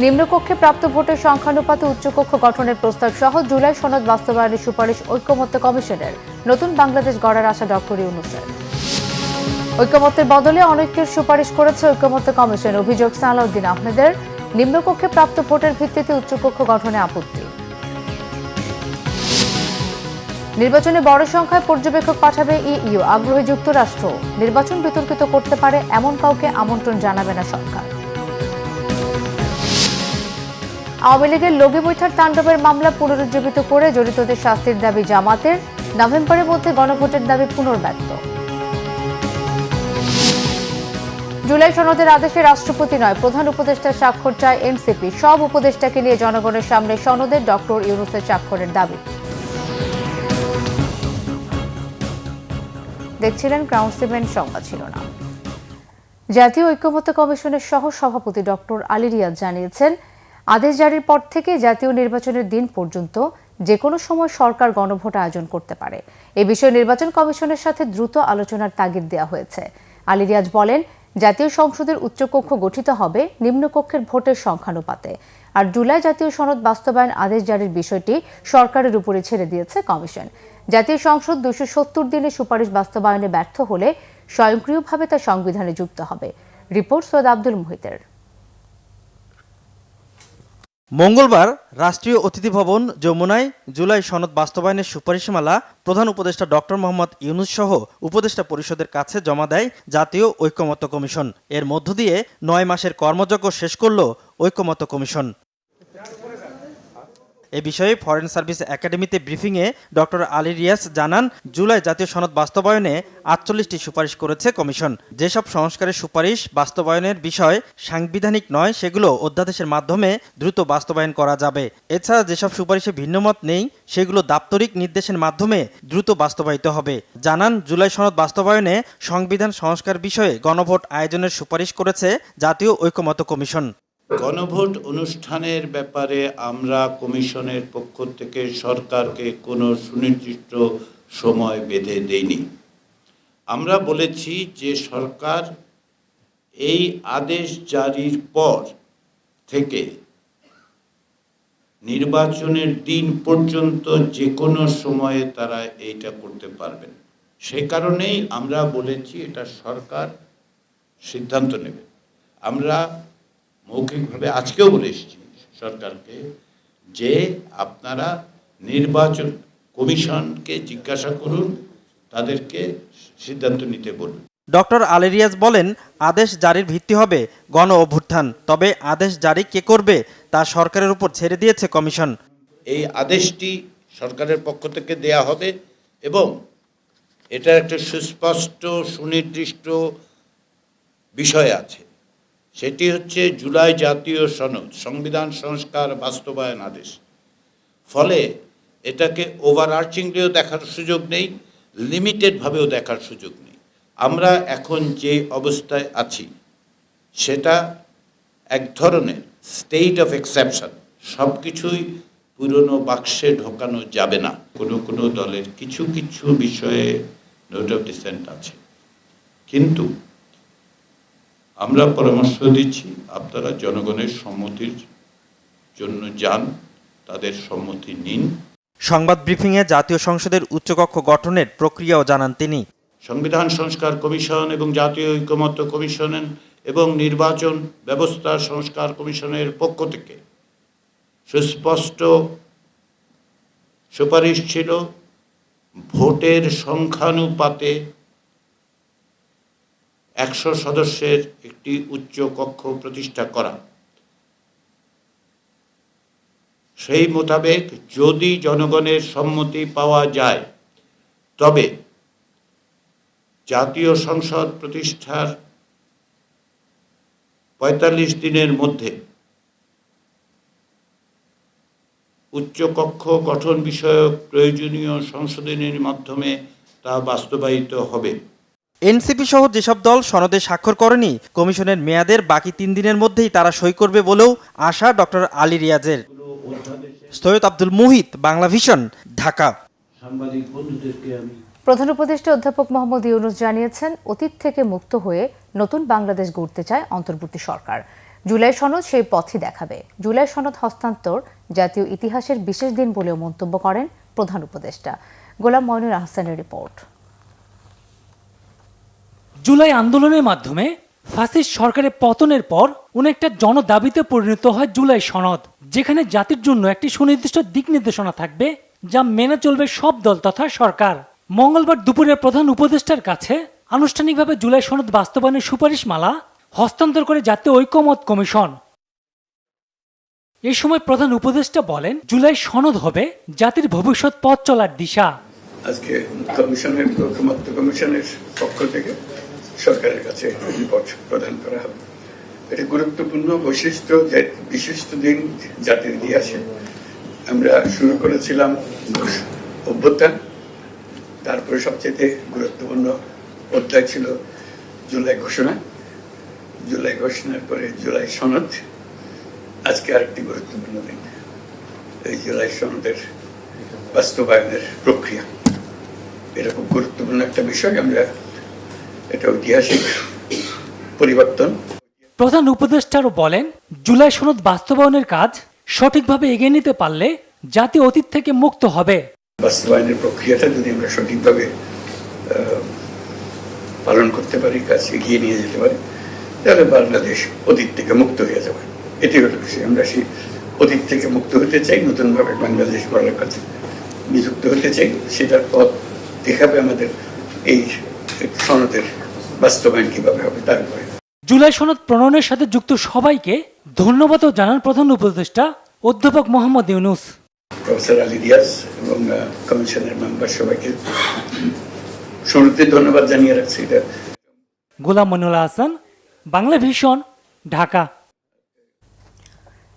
নিম্নকক্ষে প্রাপ্ত ভোটের সংখ্যানুপাতে উচ্চকক্ষ গঠনের প্রস্তাব সহ জুলাই সনদ বাস্তবায়নের সুপারিশ ঐক্যমত্য কমিশনের। নতুন বাংলাদেশ গড়ার আশা ডক্টর ইউনুসের ঐক্যমত্যের বদলে অনৈক্যের সুপারিশ করেছে ঐক্যমত্য কমিশন। অভিযোগ, সালাউদ্দিন আহমেদের, নিম্নকক্ষে প্রাপ্ত ভোটের ভিত্তিতে উচ্চকক্ষ গঠনে আপত্তি। নির্বাচনে বড় সংখ্যায় পর্যবেক্ষক পাঠাবে ইইউ। আগ্রহী যুক্তরাষ্ট্র। নির্বাচন বিতর্কিত করতে পারে এমন কাউকে আমন্ত্রণ জানাবে না সরকার। আওয়ামী লীগের লগি বৈঠার তাণ্ডবের মামলা পুনরুজ্জীবিত করে জড়িতদের শাস্তির দাবি জামাতের। নভেম্বরের মধ্যে গণভোটের দাবি পুনর্ব্যক্ত। জুলাই সনদের আদেশে রাষ্ট্রপতি নয়, প্রধান উপদেষ্টার স্বাক্ষর চায় এনসিপি। সব উপদেষ্টাকে নিয়ে জনগণের সামনে সনদের ডক্টর ইউনুসের স্বাক্ষরের দাবি। দেখছিলেন ক্রাউন সিমেন্ট সংবাদ ছিল না জাতীয় ঐক্যমত্য কমিশনের সহ সভাপতি ডক্টর আলী রিয়াজ জানিয়েছেন আদেশ জারির পর থেকে জাতীয় নির্বাচনের দিন পর্যন্ত যে কোনো সময় সরকার গণভোট আয়োজন করতে পারে। এ বিষয়ে নির্বাচন কমিশনের সাথে দ্রুত আলোচনার তাগিদ দেওয়া হয়েছে। আলী রিয়াজ বলেন, জাতীয় সংসদের উচ্চকক্ষ গঠিত হবে নিম্নকক্ষের ভোটের সংখ্যানুপাতে। আর জুলাই জাতীয় সনদ বাস্তবায়ন আদেশ জারির বিষয়টি সরকারের উপরে ছেড়ে দিয়েছে কমিশন। জাতীয় সংসদ দুশো সত্তর দিনে সুপারিশ বাস্তবায়নে ব্যর্থ হলে স্বয়ংক্রিয়ভাবে তা সংবিধানে যুক্ত হবে। রিপোর্ট সৈয়দ আব্দুল মোহিতের। মঙ্গলবার রাষ্ট্রীয় অতিথি ভবন যমুনায় জুলাই সনদ বাস্তবায়নের সুপারিশমালা প্রধান উপদেষ্টা ডক্টর মোহাম্মদ ইউনুস সহ উপদেষ্টা পরিষদের কাছে জমা দেয় জাতীয় ঐক্যমত্য কমিশন। এর মধ্য দিয়ে নয় মাসের কর্মযজ্ঞ শেষ করল ঐক্যমত্য কমিশন। এ বিষয়ে ফরেন সার্ভিস একাডেমিতে ব্রিফিংয়ে ডক্টর আলী রিয়াস জানান, জুলাই জাতীয় সনদ বাস্তবায়নে আটচল্লিশটি সুপারিশ করেছে কমিশন। যেসব সংস্কারের সুপারিশ বাস্তবায়নের বিষয় সাংবিধানিক নয়, সেগুলো অধ্যাদেশের মাধ্যমে দ্রুত বাস্তবায়ন করা যাবে। এছাড়া যেসব সুপারিশে ভিন্নমত নেই, সেগুলো দাপ্তরিক নির্দেশের মাধ্যমে দ্রুত বাস্তবায়িত হবে। জানান, জুলাই সনদ বাস্তবায়নে সংবিধান সংস্কার বিষয়ে গণভোট আয়োজনের সুপারিশ করেছে জাতীয় ঐক্যমত্য কমিশন। গণভোট অনুষ্ঠানের ব্যাপারে আমরা কমিশনের পক্ষ থেকে সরকারকে কোনো সুনির্দিষ্ট সময় বেঁধে দেইনি। আমরা বলেছি যে সরকার এই আদেশ জারির পর থেকে নির্বাচনের দিন পর্যন্ত যে কোনো সময়ে তারা এইটা করতে পারবেন। সে কারণেই আমরা বলেছি এটা সরকার সিদ্ধান্ত নেবে। আমরা মৌখিকভাবে আজকেও বলে এসেছি সরকারকে যে আপনারা নির্বাচন কমিশনকে জিজ্ঞাসা করুন তাদেরকে সিদ্ধান্ত নিতে বলুন। ডক্টর আলেরিয়াস বলেন আদেশ জারির ভিত্তি হবে গণ অভ্যুত্থান তবে আদেশ জারি কে করবে তা সরকারের উপর ছেড়ে দিয়েছে কমিশন। এই আদেশটি সরকারের পক্ষ থেকে দেয়া হবে এবং এটার একটা সুস্পষ্ট সুনির্দিষ্ট বিষয় আছে। সেটি হচ্ছে জুলাই জাতীয় সনদ, সংবিধান, সংস্কার, বাস্তবায়ন আদেশ। ফলে এটাকে ওভার আর্চিংলিও দেখার সুযোগ নেই লিমিটেডভাবেও দেখার সুযোগ নেই। আমরা এখন যে অবস্থায় আছি, সেটা এক ধরনের স্টেট অফ এক্সেপশন সব কিছুই পুরনো বাক্সে ঢোকানো যাবে না। কোনো কোনো দলের কিছু কিছু বিষয়ে নোট অফ ডিসেন্ট আছে। কিন্তু আমরা পরামর্শ দিচ্ছি আপনারা জনগণের সম্মতির জন্য যান তাদের সম্মতি নিন। সংবাদ ব্রিফিংয়ে জাতীয় সংসদের উচ্চকক্ষ গঠনের প্রক্রিয়াও জানান তিনি। সংবিধান সংস্কার কমিশন এবং জাতীয় ঐক্যমত্য কমিশন এবং নির্বাচন ব্যবস্থা সংস্কার কমিশনের পক্ষ থেকে সুস্পষ্ট সুপারিশ ছিল ভোটের সংখ্যানুপাতে একশো সদস্যের একটি উচ্চ কক্ষ প্রতিষ্ঠা করা। সেই মোতাবেক যদি জনগণের সম্মতি পাওয়া যায়, তবে জাতীয় সংসদ প্রতিষ্ঠার পঁয়তাল্লিশ দিনের মধ্যে উচ্চকক্ষ গঠন বিষয়ক প্রয়োজনীয় সংশোধনের মাধ্যমে তা বাস্তবায়িত হবে। এনসিপি সহ যেসব দল সনদে স্বাক্ষর করেনি কমিশনের মেয়াদের বাকি তিন দিনের মধ্যেই তারা সই করবে বলেও আশা ডক্টর আলী রিয়াজের। সৈয়দ আব্দুল মুহিত বাংলা ভিশন ঢাকা। সাংবাদিক বন্ধুদেরকে আমি প্রধান উপদেষ্টা অধ্যাপক মোহাম্মদ ইউনুস জানিয়েছেন অতীত থেকে মুক্ত হয়ে নতুন বাংলাদেশ গড়তে চায় অন্তর্বর্তী সরকার। জুলাই সনদ সেই পথই দেখাবে। জুলাই সনদ হস্তান্তর জাতীয় ইতিহাসের বিশেষ দিন বলেও মন্তব্য করেন প্রধান উপদেষ্টা। গোলাম ময়নুর আহসানের রিপোর্ট। জুলাই আন্দোলনের মাধ্যমে ফাসিস্ট সরকারের পতনের পর উনি অনেকটা জনদাবিতে পরিণত হয় জুলাই সনদ, যেখানে জাতির জন্য একটি সুনির্দিষ্ট দিক নির্দেশনা থাকবে যা মেনে চলবে সব দল তথা সরকার। মঙ্গলবার দুপুরে প্রধান উপদেষ্টার কাছে আনুষ্ঠানিকভাবে জুলাই সনদ বাস্তবায়নের সুপারিশমালা হস্তান্তর করে জাতীয় ঐক্যমত কমিশন। এই সময় প্রধান উপদেষ্টা বলেন, জুলাই সনদ হবে জাতির ভবিষ্যৎ পথ চলার দিশা। আজকে কমিশনের কমিশনের পক্ষ থেকে সরকারের কাছে রিপোর্ট প্রদান করা হবে। এটা গুরুত্বপূর্ণ বৈশিষ্ট্য বিশিষ্ট দিন জাতির ইতিহাসে। আমরা শুরু করেছিলাম অভ্যুত্থান। তারপরে সবচেয়ে গুরুত্বপূর্ণ অধ্যায় ছিল জুলাই ঘোষণা। জুলাই ঘোষণার পরে জুলাই সনদ। আজকে আরেকটি গুরুত্বপূর্ণ দিন। এই জুলাই সনদের বাস্তবায়নের প্রক্রিয়া। এরকম গুরুত্বপূর্ণ একটা বিষয়। আমরা এটা ঐতিহাসিক পরিবর্তন। প্রধান উপদেষ্টারও বলেন জুলাই সনদ বাস্তবায়নের কাজ সঠিকভাবে এগিয়ে নিতে পারলে জাতি অতীত থেকে মুক্ত হবে। বাস্তবায়নের প্রক্রিয়াটা যদি আমরা সঠিকভাবে পালন করতে পারি কাজ এগিয়ে নিয়ে যেতে পারি তাহলে বাংলাদেশ অতীত থেকে মুক্ত হয়ে যাবে। এটি হলো বিষয়। আমরা সেই অতীত থেকে মুক্ত হতে চাই নতুনভাবে বাংলাদেশ গড়ার কাছে নিযুক্ত হতে চাই। সেটার পথ দেখাবে আমাদের এই সনদের বাস্তবায়ন কীভাবে হবে তার উপরে। জুলাই সনদ প্রণয়নের সাথে যুক্ত সবাইকে ধন্যবাদও জানান প্রধান উপদেষ্টা অধ্যাপক মোহাম্মদ ইউনুস। প্রফেসর আলী রিয়াজ এবং কমিশনের মেম্বার সবাইকে শুরুতে ধন্যবাদ জানিয়ে রাখছি। এটা গোলাম মনুল হাসান বাংলা ভীষণ ঢাকা।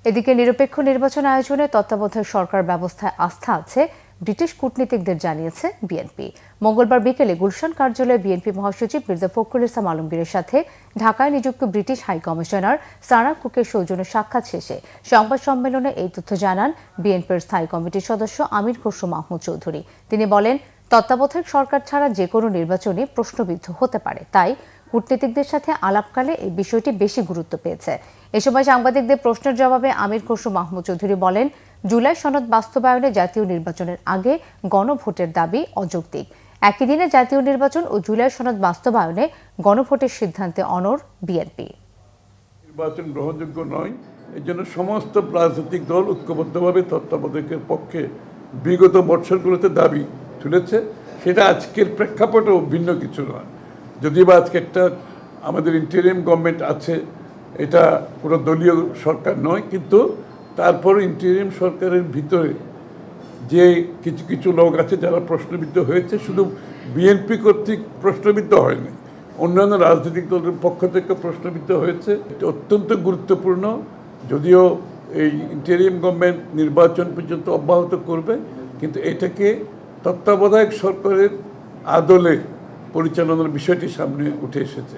এদিকে নিরপেক্ষ নির্বাচন আয়োজনে তত্ত্বাবধায়ক সরকার ব্যবস্থায় আস্থা আছে ব্রিটিশ কূটনীতিকদের জানিয়েছে বিএনপি। মঙ্গলবার বিকেলে গুলশান কার্যালয়ে বিএনপি মহাসচিব মির্জা ফখরুল ইসলাম আলমগীরের সাথে ঢাকায় নিযুক্ত ব্রিটিশ হাই কমিশনার সারা কুকের সৌজন্য সাক্ষাৎ শেষে সংবাদ সম্মেলনে এই তথ্য জানান বিএনপির স্থায়ী কমিটির সদস্য আমির খসরু মাহমুদ চৌধুরী। তিনি বলেন, তত্ত্বাবধায়ক সরকার ছাড়া যে কোনো নির্বাচনই প্রশ্নবিদ্ধ হতে পারে। তাই কূটনীতিকদের সাথে আলাপকালে এই বিষয়টি বেশি গুরুত্ব পেয়েছে। এ সময় সাংবাদিকদের প্রশ্নের জবাবে আমির খসরু মাহমুদ চৌধুরী বলেন জুলাই সনদ বাস্তবায়নে জাতীয় নির্বাচনের আগে গণভোটের দাবি অযৌক্তিক। একই দিনে জাতীয় নির্বাচন ও জুলাই সনদ বাস্তবায়নে গণভোটের সিদ্ধান্তে অনর বিএনপি। নির্বাচন গ্রহণযোগ্য নয় এর জন্য সমস্ত রাজনৈতিক দল ঐক্যবদ্ধভাবে তত্ত্বাবধায়কের পক্ষে বিগত বৎসরগুলোতে দাবি তুলেছে। সেটা আজকের প্রেক্ষাপটেও ভিন্ন কিছু নয়। যদিও বা আজকে একটা আমাদের ইন্টেরিয়াম গভর্নমেন্ট আছে, এটা কোনো দলীয় সরকার নয়, কিন্তু তারপর ইন্টেরিয়াম সরকারের ভিতরে যে কিছু কিছু লোক আছে যারা প্রশ্নবিদ্ধ হয়েছে, শুধু বিএনপি কর্তৃক প্রশ্নবিদ্ধ হয়নি, অন্যান্য রাজনৈতিক দলের পক্ষ থেকে প্রশ্নবিদ্ধ হয়েছে। এটা অত্যন্ত গুরুত্বপূর্ণ, যদিও এই ইন্টেরিয়াম গভর্নমেন্ট নির্বাচন পর্যন্ত অব্যাহত করবে, কিন্তু এটাকে তত্ত্বাবধায়ক সরকারের আদলে পরিচালনার বিষয়টি সামনে উঠে এসেছে।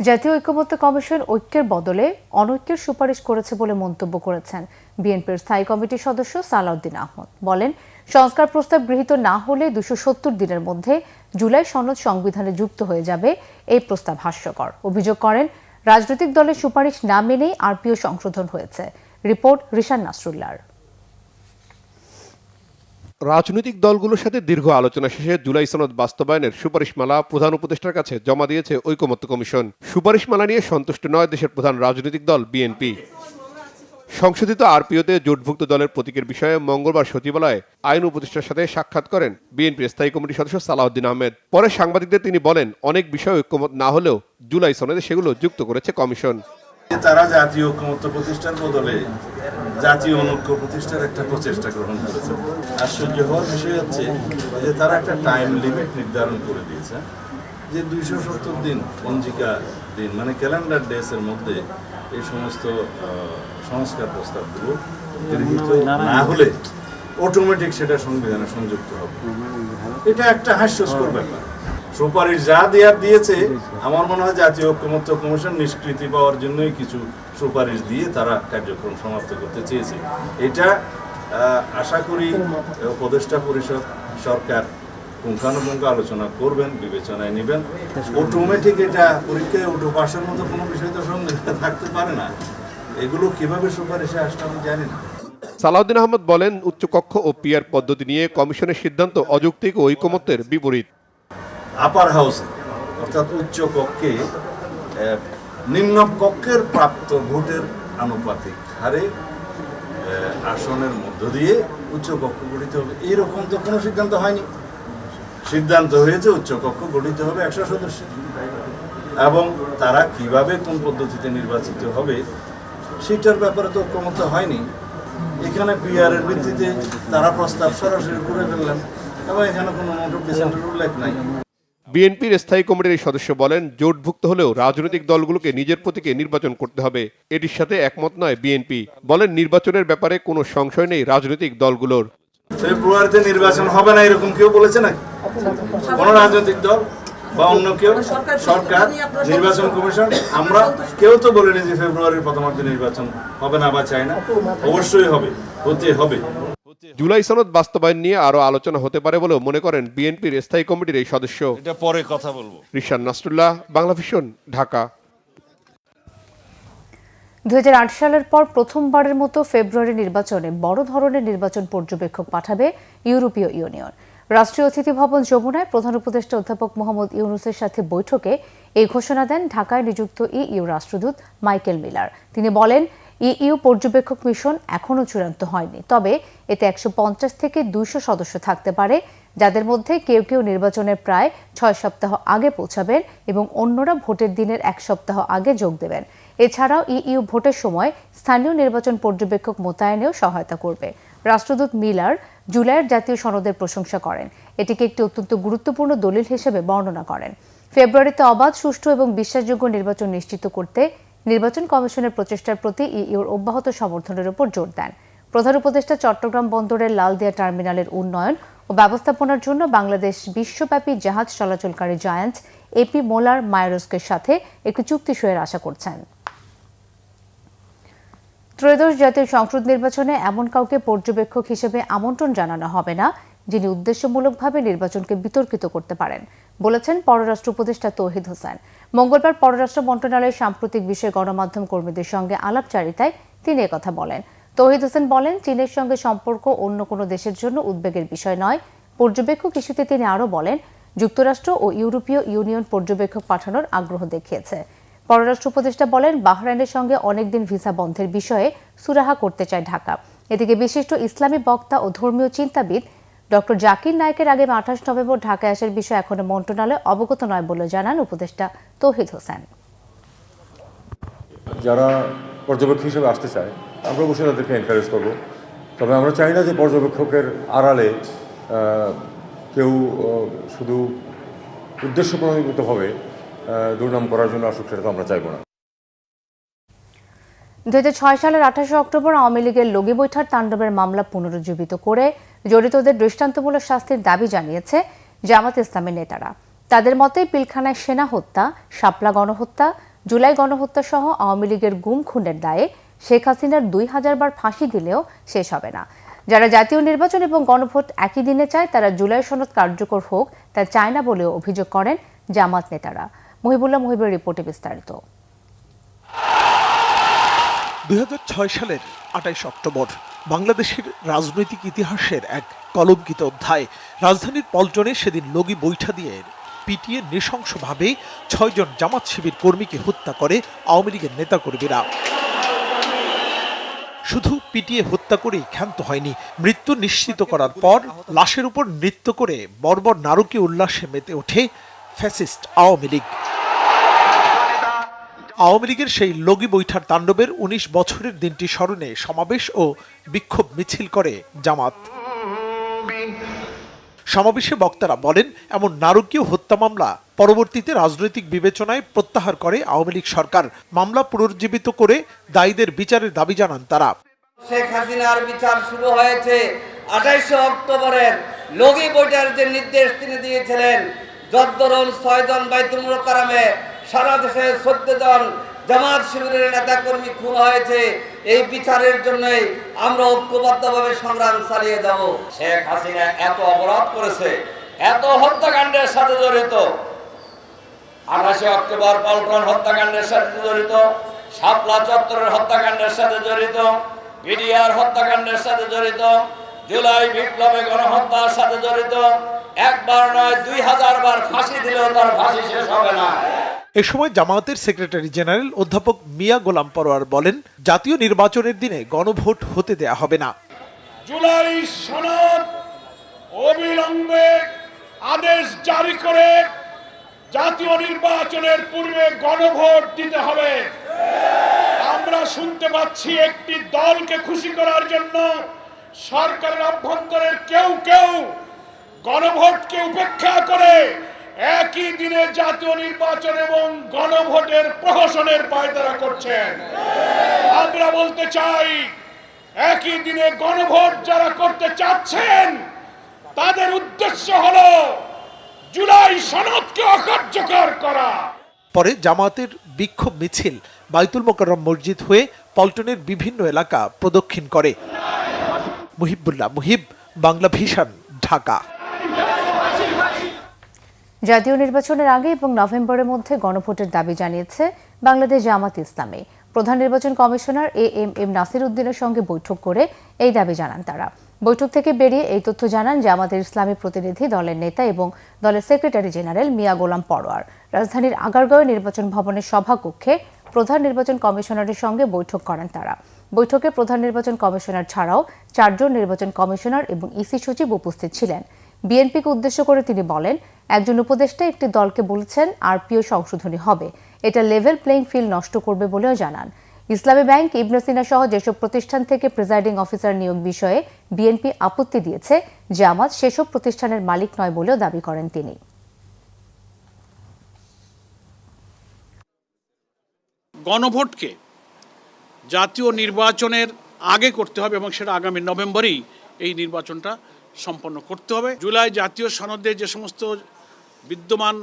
জাতীয় ঐক্যমত্য কমিশন ঐক্যের বদলে অনৈক্যের সুপারিশ করেছে বলে মন্তব্য করেছেন বিএনপির স্থায়ী কমিটির সদস্য সালাউদ্দিন আহমদ। বলেন, সংস্কার প্রস্তাব গৃহীত না হলে দুশো সত্তর দিনের মধ্যে জুলাই সনদ সংবিধানে যুক্ত হয়ে যাবে। এই প্রস্তাব হাস্যকর। অভিযোগ করেন, রাজনৈতিক দলের সুপারিশ না মেনেই আরপিও সংশোধন হয়েছে। রিপোর্ট রিশান নাসরুল্লার রাজনৈতিক দলগুলোর সাথে দীর্ঘ আলোচনা শেষে জুলাই সনদ বাস্তবায়নের সুপারিশমালা প্রধান উপদেষ্টার কাছে জমা দিয়েছে ঐকমত্য কমিশন। সুপারিশমালা নিয়ে সন্তুষ্ট নয় দেশের প্রধান রাজনৈতিক দল বিএনপি। সংশোধিত আরপিওতে জোটভুক্ত দলের প্রতীকের বিষয়ে মঙ্গলবার সচিবালয়ে আইন উপদেষ্টার সাথে সাক্ষাৎ করেন বিএনপির স্থায়ী কমিটির সদস্য সালাউদ্দিন আহমেদ। পরে সাংবাদিকদের তিনি বলেন, অনেক বিষয় ঐক্যমত না হলেও জুলাই সনদে সেগুলো যুক্ত করেছে কমিশন। তারা জাতীয় ঐক্যমত্য প্রতিষ্ঠার বদলে জাতীয় অনৈক্য প্রতিষ্ঠার একটা প্রচেষ্টা গ্রহণ করেছে। আশ্চর্য হওয়ার বিষয় হচ্ছে যে তারা একটা টাইম লিমিট নির্ধারণ করে দিয়েছে যে দুইশো সত্তর দিন পঞ্জিকা দিন মানে ক্যালেন্ডার ডেস এর মধ্যে এই সমস্ত সংস্কার প্রস্তাবগুলো গৃহীত না হলে অটোমেটিক সেটা সংবিধানে সংযুক্ত হবে। এটা একটা হাস্যস্কর ব্যাপার। সুপারিশ যা দেওয়ার দিয়েছে, আমার মনে হয় জাতীয় ঐক্যমত্য কমিশন নিষ্কৃতি পাওয়ার জন্যই কিছু সুপারিশ দিয়ে তারা কার্যক্রম সমাপ্ত করতে চেয়েছে। এটা আশা করি উপদেষ্টা পরিষদ সরকার পুঙ্খানুপুঙ্খ আলোচনা করবেন বিবেচনায় নেবেন। অটোমেটিক এটা পরীক্ষায় অটো পাশের মতো কোনো বিষয় তো সঙ্গে থাকতে পারে না। এগুলো কীভাবে সুপারিশে আসলে আমি জানি না। সালাউদ্দিন আহমদ বলেন উচ্চকক্ষ ও পিয়ার পদ্ধতি নিয়ে কমিশনের সিদ্ধান্ত অযৌক্তিক ও ঐকমত্যের বিপরীত। আপার হাউসে অর্থাৎ উচ্চ কক্ষে আহ, নিম্ন কক্ষের প্রাপ্ত ভোটের আনুপাতিক হারে আসনের মধ্য দিয়ে উচ্চ কক্ষ গঠিত হবে। এইরকম তো কোনো সিদ্ধান্ত হয়নি। সিদ্ধান্ত হয়েছে উচ্চ কক্ষ গঠিত হবে একশো সদস্য। এবং তারা কীভাবে কোন পদ্ধতিতে নির্বাচিত হবে সেটার ব্যাপারে তো ঐক্যমত হয়নি। এখানে পিআরের ভিত্তিতে তারা প্রস্তাব সরাসরি করে ফেললেন। এবং এখানে কোনো নোট ডিসেন্টের উল্লেখ নাই। বিএনপির স্থায়ী কমিটির এই সদস্য বলেন, জোটভুক্ত হলেও রাজনৈতিক দলগুলোকে নিজের প্রতীকে নির্বাচন করতে হবে। এটির সাথে একমত নয় বিএনপি। বলেন, নির্বাচনের ব্যাপারে কোনো সংশয় নেই রাজনৈতিক দলগুলোর। ফেব্রুয়ারিতে নির্বাচন হবে না এরকম কেউ বলেছে নাকি? কোন রাজনৈতিক দল বা অন্য কেউ? সরকার, নির্বাচন কমিশন? আমরা কেউ তো বলিনি যে ফেব্রুয়ারির প্রথমার্ধে নির্বাচন হবে না বা চাই না। অবশ্যই হবে, হতে হবে। জুলাই সনদ বাস্তবায়ন নিয়ে আরও আলোচনা হতে পারে বলেও মনে করেন বিএনপির স্থায়ী কমিটির এই সদস্য। এটা পরে কথা বলব। রিশান নাসরুল্লাহ বাংলা ভিশন ঢাকা। দুই সালের পর প্রথমবারের মতো ফেব্রুয়ারি নির্বাচনে বড় ধরনের নির্বাচন পর্যবেক্ষক পাঠাবে ইউরোপীয় ইউনিয়ন। রাষ্ট্রীয় অতিথি ভবন যমুনায় প্রধান উপদেষ্টা অধ্যাপক মোহাম্মদ ইউনুসের সাথে বৈঠকে এই ঘোষণা দেন ঢাকায় নিযুক্ত ইইউ রাষ্ট্রদূত মাইকেল মিলার। তিনি বলেন ইইউ পর্যবেক্ষক মিশন এখনও চূড়ান্ত হয়নি। তবে এতে একশো পঞ্চাশ থেকে দুইশো সদস্য থাকতে পারে, যাদের মধ্যে কেউ কেউ নির্বাচনের প্রায় ছয় সপ্তাহ আগে পৌঁছাবেন এবং অন্যরা ভোটের দিনের এক সপ্তাহ আগে যোগ দেবেন। এছাড়াও ইইউ ভোটের সময় স্থানীয় নির্বাচন পর্যবেক্ষক মোতায়েনেও সহায়তা করবে। রাষ্ট্রদূত মিলার জুলাইয়ের জাতীয় সনদের প্রশংসা করেন। এটিকে একটি অত্যন্ত গুরুত্বপূর্ণ দলিল হিসেবে বর্ণনা করেন। ফেব্রুয়ারিতে অবাধ, সুষ্ঠু এবং বিশ্বাসযোগ্য নির্বাচন নিশ্চিত করতে নির্বাচন কমিশনের প্রচেষ্টার প্রতি ইইউর অব্যাহত সমর্থনের উপর জোর দেন। প্রধান উপদেষ্টা চট্টগ্রাম বন্দরের লালদিয়া টার্মিনালের উন্নয়ন ও ব্যবস্থাপনার জন্য বাংলাদেশ বিশ্বব্যাপী জাহাজ চলাচলকারী জায়ান্ট এপি মোলার মায়োরস্কের সাথে একটি চুক্তি সইয়ের আশা করছেন। ত্রয়োদশ জাতীয় সংসদ নির্বাচনে এমন কাউকে পর্যবেক্ষক হিসেবে আমন্ত্রণ জানানো হবে না, যিনি উদ্দেশ্যমূলকভাবে নির্বাচনকে বিতর্কিত করতে পারেন, বলেছেন পররাষ্ট্র উপদেষ্টা তৌহিদ হোসেন। মঙ্গলবার পররাষ্ট্র মন্ত্রণালয়ের সাম্প্রতিক বিষয়ে গণমাধ্যম কর্মীদের সঙ্গে আলাপচারিতায় তিনি কথা বলেন। তৌহিদ হোসেন বলেন, চীনের সঙ্গে সম্পর্ক অন্য কোনো দেশের জন্য উদ্বেগের বিষয় নয়। পর্যবেক্ষক ইস্যুতে তিনি আরও বলেন, যুক্তরাষ্ট্র ও ইউরোপীয় ইউনিয়ন পর্যবেক্ষক পাঠানোর আগ্রহ দেখিয়েছে। পররাষ্ট্র উপদেষ্টা বলেন, বাহরাইনের সঙ্গে অনেকদিন ভিসা বন্ধের বিষয়ে সুরাহা করতে চায় ঢাকা। এদিকে বিশিষ্ট ইসলামী বক্তা ও ধর্মীয় চিন্তাবিদ ডক্টর জাকির নায়কের আগামী আঠাশ নভেম্বর ঢাকায় আসার বিষয়ে এখনও মন্ত্রণালয় অবগত নয় বলে জানান উপদেষ্টা তৌহিদ হোসেন। যারা পর্যবেক্ষক হিসেবে আসতে চায় আমরা অবশ্যই তাদেরকে এনকারেজ করব। তবে আমরা চাই না যে পর্যবেক্ষকের আড়ালে কেউ শুধু উদ্দেশ্য প্রণোদিতভাবে দুর্নাম করার জন্য আসুক, সেটা তো আমরা চাইব না। দুই সালের আঠাশে অক্টোবর আওয়ামী লীগের লগি বৈঠার তাণ্ডবের মামলা পুনরুজ্জীবিত করে জড়িতদের দৃষ্টান্তমূলক শাস্তির দাবি জানিয়েছে জামাত ইসলামের নেতারা। তাদের মতে, পিলখানায় সেনা হত্যা, শাপলা গণহত্যা, জুলাই গণহত্যা সহ আওয়ামী লীগের গুম খুনের দায়ে শেখ হাসিনার দুই হাজার বার ফাঁসি দিলেও শেষ হবে না। যারা জাতীয় নির্বাচন এবং গণভোট একই দিনে চায়, তারা জুলাই সনদ কার্যকর হোক, তা চায় না বলেও অভিযোগ করেন জামাত নেতারা। মহিবুল্লাহ মহিবের রিপোর্টে বিস্তারিত। দুই ছয় সালের আঠাইশ অক্টোবর, বাংলাদেশের রাজনৈতিক ইতিহাসের এক কলঙ্কিত অধ্যায়। রাজধানীর পল্টনে সেদিন লগি বৈঠা দিয়ে পিটিয়ে নৃশংসভাবে ছয়জন জামাত শিবির কর্মীকে হত্যা করে আওয়ামী লীগের নেতাকর্মীরা। শুধু পিটিয়ে হত্যা করেই ক্ষান্ত হয়নি। মৃত্যু নিশ্চিত করার পর লাশের উপর নৃত্য করে বর্বর নারকীয় উল্লাসে মেতে ওঠে ফ্যাসিস্ট আওয়ামী লীগ। আওয়ামী লীগের সেই লগি বৈঠার তাণ্ডবের ১৯ বছরের দিনটি স্মরণে সমাবেশ ও বিক্ষোভ মিছিল করে জামাত। সমাবেশে বক্তারা বলেন, এমন নারকীয় হত্যা মামলা পরবর্তীতে রাজনৈতিক বিবেচনায় প্রত্যাহার করে আওয়ামী লীগ সরকার। মামলা পুনর্জীবিত করে দায়ীদের বিচারের দাবি জানান তারা। শেখ হাসিনার বিচার শুরু হয়েছে আঠাইশে অক্টোবরের। লগি বৈঠার যে নির্দেশ তিনি দিয়েছিলেন যদ্দরুল ছয়জন বাইতুল মোকারমে সারা দেশে চোদ্দ জন জামাত শিবিরের নেতা কর্মী খুন হয়েছে। এই বিচারের জন্যই আমরা ঐক্যবদ্ধভাবে সংগ্রাম চালিয়ে যাব। শেখ হাসিনা এত অপরাধ করেছে, এত হত্যাকাণ্ডের সাথে জড়িত। আঠাশে অক্টোবর পল্টন হত্যাকাণ্ডের সাথে জড়িত, শাপলা চত্বরের হত্যাকাণ্ডের সাথে জড়িত, বিডিআর হত্যাকাণ্ডের সাথে জড়িত, জুলাই বিপ্লবে গণহত্যার সাথে জড়িত। একবার নয়, দুই হাজার বার ফাঁসি দিলেও তার ফাঁসি শেষ হবে না। এ সময় জামায়াতের সেক্রেটারি জেনারেল অধ্যাপক মিয়া গোলাম পরোয়ার বলেন, জাতীয় নির্বাচনের দিনে গণভোট হতে দেয়া হবে না। জুলাই সনদ অবিলম্বে আদেশ জারি করে জাতীয় নির্বাচনের পূর্বে গণভোট দিতে হবে। আমরা শুনতে পাচ্ছি একটি দলকে খুশি করার জন্য সরকারের অভ্যন্তরের কেউ কেউ গণভোটকে উপেক্ষা করে একই দিনে জাতীয় নির্বাচন এবং গণভোটের প্রহসনের পায়তারা করছেন। আমরা বলতে চাই, একই দিনে গণভোট যারা করতে চাচ্ছেন, তাদের উদ্দেশ্য হলো জুলাই সনদকে অকার্যকর করা। পরে জামাতের বিক্ষোভ মিছিল বাইতুল মোকাররম মসজিদ হয়ে পল্টনের বিভিন্ন এলাকা প্রদক্ষিণ করে। মুহিবুল্লাহ মুহিব, বাংলা ভিশন, ঢাকা। জাতীয় নির্বাচনের আগে এবং নভেম্বরের মধ্যে গণভোটের দাবি জানিয়েছে বাংলাদেশ জামাত ইসলামী। প্রধান নির্বাচন commissioner A M M Nasir উদ্দিনের সঙ্গে বৈঠক করে এই দাবি জানান তারা। বৈঠক থেকে বেরিয়ে এই তথ্য জানান জামাতের ইসলামী প্রতিনিধি দলের নেতা এবং দলের সেক্রেটারি জেনারেল মিয়া গোলাম পরোয়ার। রাজধানীর আগারগাঁও নির্বাচন ভবনের সভাকক্ষে প্রধান নির্বাচন কমিশনারের সঙ্গে বৈঠক করেন তারা। বৈঠকে প্রধান নির্বাচন কমিশনার ছাড়াও চারজন নির্বাচন কমিশনার এবং ইসি সচিব উপস্থিত ছিলেন। বিএনপিকে উদ্দেশ্য করে তিনি বলেন, একজন উপদেষ্টা একটি দলকে বলেছেন আরপিও সংশোধনী হবে। এটা লেভেল প্লেইং ফিল্ড নষ্ট করবে বলেও জানান। ইসলামী ব্যাংক, ইবনে সিনা সহ যেসব প্রতিষ্ঠান থেকে প্রিজাইডিং অফিসার নিয়োগ বিষয়ে বিএনপি আপত্তি দিয়েছে, জামাত সেসব প্রতিষ্ঠানের মালিক নয় বলেও দাবি করেন তিনি। গণভোটকে জাতীয় নির্বাচনের আগে করতে হবে এবং সেটা আগামী নভেম্বরেই এই নির্বাচনটা সম্পন্ন করতে হবে। জুলাই জাতীয় সনদে যে সমস্ত বিদ্যমান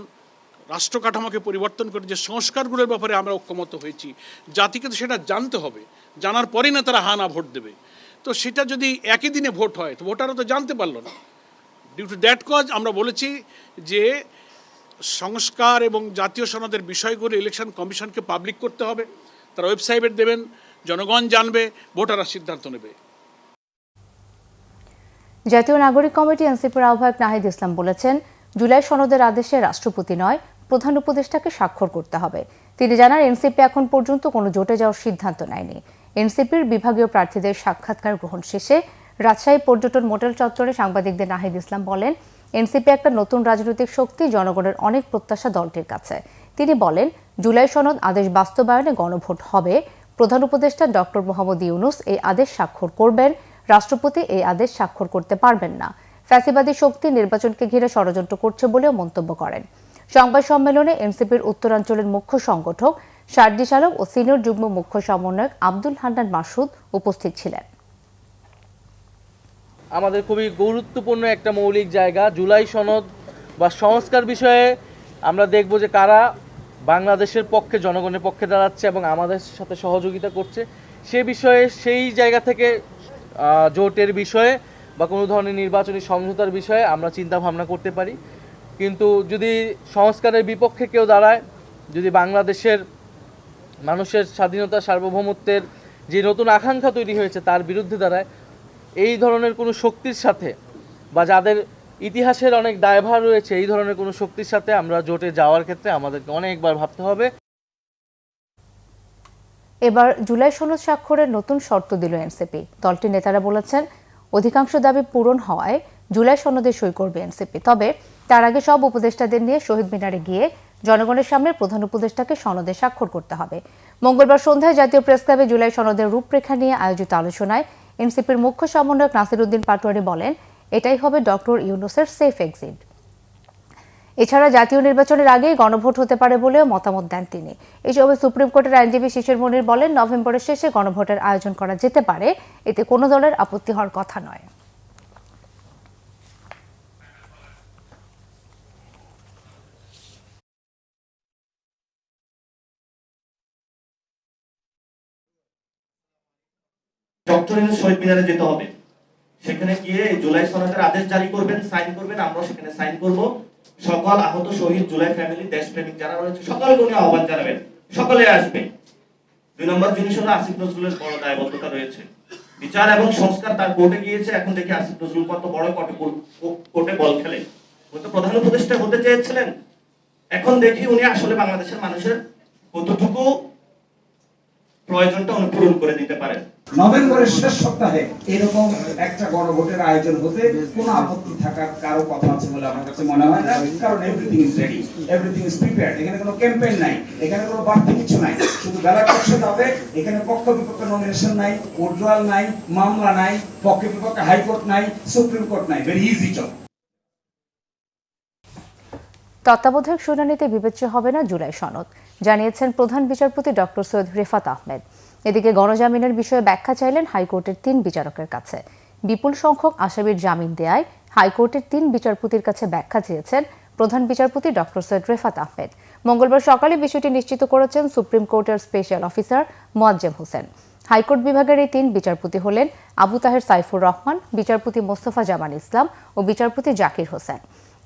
রাষ্ট্র কাঠামোকে পরিবর্তন করে যে সংস্কারগুলোর ব্যাপারে আমরা ঐক্যমত হয়েছি, জাতিকে তো সেটা জানতে হবে। জানার পরেই না তারা হানা ভোট দেবে। তো সেটা যদি একই দিনে ভোট হয়, তো ভোটাররা তো জানতে পারল না। ডিউ টু দ্যাট কজ আমরা বলেছি যে সংস্কার এবং জাতীয় সনদের বিষয়গুলো ইলেকশন কমিশনকে পাবলিক করতে হবে। তারা ওয়েবসাইটে দেবেন, জনগণ জানবে, ভোটাররা সিদ্ধান্ত নেবে। জাতীয় নাগরিক কমিটি এনসিপির আহ্বায়ক নাহিদ ইসলাম বলেছেন, জুলাই সনদের আদেশে রাষ্ট্রপতি নয়, প্রধান উপদেষ্টাকে স্বাক্ষর করতে হবে। তিনি জানান, এনসিপি এখন পর্যন্ত কোনো জোটে যাওয়ার সিদ্ধান্ত নেয়নি। এনসিপির বিভাগীয় প্রার্থীদের সাক্ষাৎকার গ্রহণ শেষে রাজশাহী পর্যটন মোটেল চত্বরে সাংবাদিকদের নাহিদ ইসলাম বলেন, এনসিপি একটা নতুন রাজনৈতিক শক্তি, জনগণের অনেক প্রত্যাশা দলটির কাছে। তিনি বলেন, জুলাই সনদ আদেশ বাস্তবায়নে গণভোট হবে। প্রধান উপদেষ্টা ডক্টর মোহাম্মদ ইউনুস এই আদেশ স্বাক্ষর করবেন। রাষ্ট্রপতি এই আদেশ স্বাক্ষর করতে পারবেন না। ফ্যাসিবাদী শক্তি নির্বাচনকে ঘিরে ষড়যন্ত্র করছে বলেও মন্তব্য করেন। সংবাদ সম্মেলনে এনসিপির উত্তরাঞ্চলের মুখ্য সংগঠক শারদি চালক ও সিনিয়র যুগ্ম মুখ্য সমন্বয়ক আব্দুল হান্নান মাসুদ উপস্থিত ছিলেন। আমাদের খুবই গুরুত্বপূর্ণ একটা মৌলিক জায়গা, জুলাই সনদ বা সংস্কার বিষয়ে আমরা দেখব যে কারা বাংলাদেশের পক্ষে, জনগণের পক্ষে দাঁড়াচ্ছে এবং আমাদের সাথে সহযোগিতা করছে। সে বিষয়ে সেই জায়গা থেকে জোটের বিষয়ে বা কোনো ধরনের নির্বাচনী সমঝোতার বিষয়ে আমরা চিন্তা ভাবনা করতে পারি। কিন্তু যদি সংস্কারের বিপক্ষে কেউ দাঁড়ায়, যদি বাংলাদেশের মানুষের স্বাধীনতা, সার্বভৌমত্বের যে নতুন আকাঙ্ক্ষা তৈরি হয়েছে তার বিরুদ্ধে দাঁড়ায়, এই ধরনের কোনো শক্তির সাথে বা যাদের ইতিহাসের অনেক দায়ভার রয়েছে, এই ধরনের কোনো শক্তির সাথে আমরা জোটে যাওয়ার ক্ষেত্রে আমাদেরকে অনেকবার ভাবতে হবে। এবার জুলাই সনদ স্বাক্ষরের নতুন শর্ত দিল এনসিপি। দলটির নেতারা বলেছেন, অধিকাংশ দাবি পূরণ হওয়ায় জুলাই সনদে সই করবে এনসিপি। তবে তার আগে সব উপদেষ্টাদের নিয়ে শহীদ মিনারে গিয়ে জনগণের সামনে প্রধান উপদেষ্টাকে সনদে স্বাক্ষর করতে হবে। মঙ্গলবার সন্ধ্যায় জাতীয় প্রেস ক্লাবে জুলাই সনদের রূপরেখা নিয়ে আয়োজিত আলোচনায় এনসিপির মুখ্য সমন্বয়ক নাসিরুদ্দিন পাটোয়ারি বলেন, এটাই হবে ডক্টর ইউনুসের সেফ এক্সিট। এছাড়া জাতীয় নির্বাচনের আগেই গণভোট হতে পারে বলেও মতামত দেন তিনি। এই সময় সুপ্রিম কোর্টের আইনজীবী শিশির মনির বলেন, নভেম্বরের শেষে গণভোটের আয়োজন করা যেতে পারে। এতে কোনো দলের আপত্তি হওয়ার কথা নয়। শহীদ মিনারে যেতে হবে। সেখানে গিয়ে জুলাই সনদের আদেশ জারি করবেন, সাইন করবেন, আমরাও সেখানে সাইন করব। সকল আহত, শহীদ, জুলাই ফ্যামিলি দেশ দেশপ্রেমিক যারা রয়েছে, সকলকে উনি আহ্বান জানাবেন। সকলে আসবে। দুই নম্বর জিনিস হলো আসিফ নজরুলের বড় দায়বদ্ধতা রয়েছে। বিচার এবং সংস্কার তার কোর্টে গিয়েছে, এখন দেখি আসিফ নজরুল কত বড় কটে কোর্টে বল খেলে। হয়তো প্রধান উপদেষ্টা হতে চেয়েছিলেন। এখন দেখি উনি আসলে বাংলাদেশের মানুষের কতটুকু প্রয়োজনটা উনি পূরণ করে দিতে পারেন। নভেম্বরের শেষ সপ্তাহে এরকম একটা গণভোটের আয়োজন হতে কোনো আপত্তি থাকার কারও কথা আছে বলে আমার কাছে মনে হয় না, কারণ everything is ready everything is prepared এখানে কোনো ক্যাম্পেইন নাই, এখানে কোনো বাড়তি কিছু নাই, শুধু ব্যালট বসাতে হবে, এখানে পক্ষ বিপক্ষ নমিনেশন নাই উড্রয়াল নাই, মামলা নাই, পক্ষে বিপক্ষে হাইকোর্ট নাই, সুপ্রিম কোর্ট নাই ভেরি ইজি জব তত্ত্বাবধায়ক শুনানিতে বিবেচ্য হবে না জুলাই সনদ, জানিয়েছেন প্রধান বিচারপতি ডক্টর সৈয়দ রেফাত আহমেদ। এদিকে গণজামিনের বিষয়ে ব্যাখ্যা চাইলেন হাইকোর্টের তিন বিচারকের কাছে। বিপুল সংখ্যক আসামির জামিন দেয়ায় হাইকোর্টের তিন বিচারপতির কাছে ব্যাখ্যা চেয়েছেন প্রধান বিচারপতি ডক্টর সৈয়দ রেফাত আহমেদ। মঙ্গলবার সকালে বিষয়টি নিশ্চিত করেছেন সুপ্রিম কোর্টের special officer Moazzem Hossain. High court বিভাগের এই তিন বিচারপতি হলেন আবু তাহের সাইফুর রহমান, বিচারপতি মোস্তফা জামান ইসলাম ও বিচারপতি জাকির হোসেন।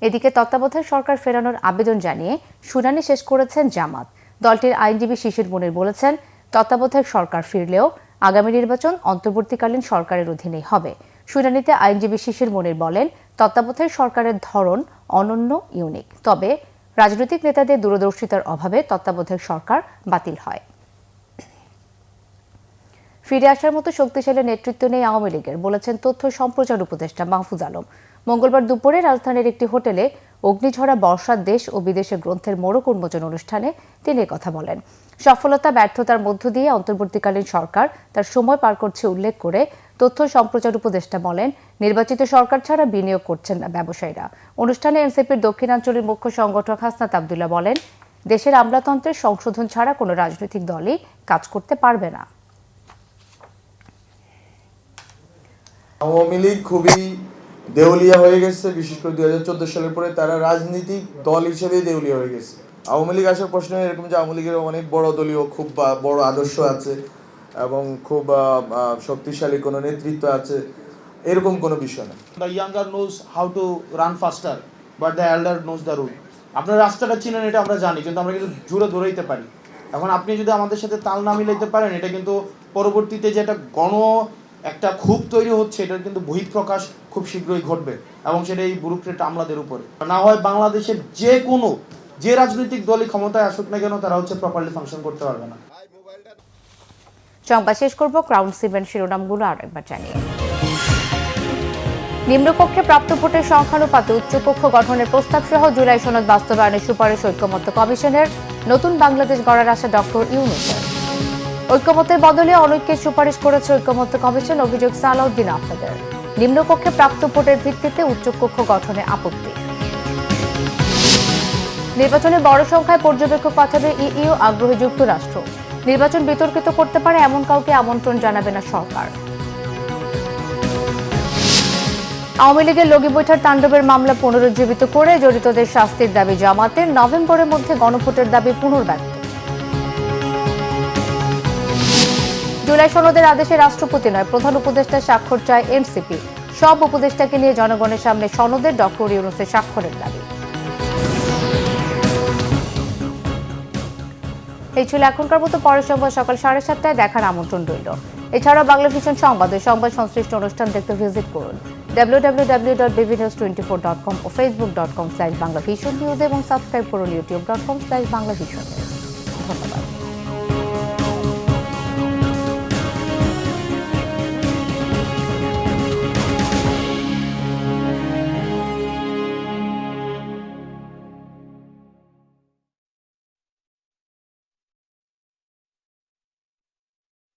এদিকে তত্ত্বাবধায়ক সরকার ফেরানোর আবেদন জানিয়ে শুনানি শেষ করেছেন জামাত। দলটির আইনজীবী শিশির মনির বলেছেন, তত্ত্বাবধায়ক সরকার ফিরলেও আগামী নির্বাচন অন্তর্বর্তীকালীন সরকারের অধীনেই হবে। শুনানিতে আইনজীবী শিশির মনির বলেন, তত্ত্বাবধায়ক সরকারের ধরন অনন্য ইউনিক তবে রাজনৈতিক নেতাদের দূরদর্শিতার অভাবে তত্ত্বাবধায়ক সরকার বাতিল হয়। ফিরে আসার মতো শক্তিশালী নেতৃত্ব নেই আওয়ামী লীগের, বলেছেন তথ্য সম্প্রচার উপদেষ্টা মাহফুজ আলম। মঙ্গলবার দুপুরে রাজধানীর একটি হোটেলে অগ্নিঝরা বর্ষার দেশ ও বিদেশে গ্রন্থের মোড়ক উন্মোচন অনুষ্ঠানে তিনি কথা বলেন। সফলতা, ব্যর্থতার মধ্য দিয়ে অন্তর্বর্তীকালীন সরকার তার সময় পার করছে উল্লেখ করে তথ্য সম্প্রচার উপদেষ্টা বলেন, নির্বাচিত সরকার ছাড়া বিনিয়োগ করছেন না ব্যবসায়ীরা। অনুষ্ঠানে এনসিপির দক্ষিণাঞ্চলের মুখ্য সংগঠক হাসনাত আবদুল্লাহ বলেন, দেশের আমলাতন্ত্রের সংশোধন ছাড়া কোনো রাজনৈতিক দলই কাজ করতে পারবে না। আওয়ামী লীগ খুবই দেউলিয়া হয়ে গেছে বিশেষ করে দুই হাজার চোদ্দ সালের পরে তারা রাজনীতিক দল হিসেবেই দেউলিয়া হয়ে গেছে। আওয়ামী লীগ আসার প্রশ্ন এরকম যে আওয়ামী লীগের অনেক বড় দলীয় খুব বড় আদর্শ আছে এবং খুব শক্তিশালী কোনো নেতৃত্ব আছে এরকম কোনো বিষয় না। The younger knows how to run faster, but the elder knows the route. আপনার রাস্তাটা চিনেন এটা আমরা জানি কিন্তু আমরা কিন্তু জুড়ে ধরাইতে পারি। এখন আপনি যদি আমাদের সাথে তাল না মিলাইতে পারেন এটা কিন্তু পরবর্তীতে যে একটা গণ একটা ক্ষোভ তৈরি হচ্ছে, এটার কিন্তু বহিঃপ্রকাশ খুব শীঘ্রই ঘটবে এবং সেটা এই ব্যুরোক্রেট আমলাদের উপরে। না হয় বাংলাদেশের যে কোনো, যে রাজনৈতিক দলই ক্ষমতায় আসুক না কেন, তারা হচ্ছে প্রপারলি ফাংশন করতে পারবে না। সংবাদ শেষ করব ক্রাউন সিমেন্ট শিরোনামগুলো আর একবার জানিয়ে। নিম্নকক্ষে প্রাপ্ত ভোটের সংখ্যানুপাতে উচ্চকক্ষ গঠনের প্রস্তাব সহ জুলাই সনদ বাস্তবায়নের সুপারিশ ঐক্যমত্য কমিশনের নতুন বাংলাদেশ গড়ার আশা ডক্টর ইউনুসের। ঐক্যমতের বদলে অনৈক্যের সুপারিশ করেছে ঐক্যমত্য কমিশন। অভিযোগ সালাউদ্দিন আহমেদের। নিম্নকক্ষে প্রাপ্ত ভোটের ভিত্তিতে উচ্চকক্ষ গঠনে আপত্তি। নির্বাচনে বড় সংখ্যায় পর্যবেক্ষক পাঠাবে ইইউ আগ্রহী যুক্তরাষ্ট্র। নির্বাচন বিতর্কিত করতে পারে এমন কাউকে আমন্ত্রণ জানাবে না সরকার। আওয়ামী লীগের লগি বৈঠার তাণ্ডবের মামলা পুনরুজ্জীবিত করে জড়িতদের শাস্তির দাবি জামাতের। নভেম্বরের মধ্যে গণভোটের দাবি পুনর্ব্যক্ত। জুলাই সনদের আদেশে রাষ্ট্রপতি নয়, প্রধান উপদেষ্টা স্বাক্ষর চায় এনসিপি। সব উপদেষ্টাকে নিয়ে জনগণের সামনে সনদের ডক্টর ইউনুসের স্বাক্ষরের দাবি। এই ছিল এখনকার মতো পরের সংবাদ সকাল সাড়ে সাতটায়। দেখার আমন্ত্রণ রইল। এছাড়াও বাংলা ভিশন সংবাদ ও সংবাদ সংশ্লিষ্ট অনুষ্ঠান দেখতে ভিজিট করুন। www.bbnews24.com ও ভিশন নিউজ এবং সাবস্ক্রাইব করুন নিউজ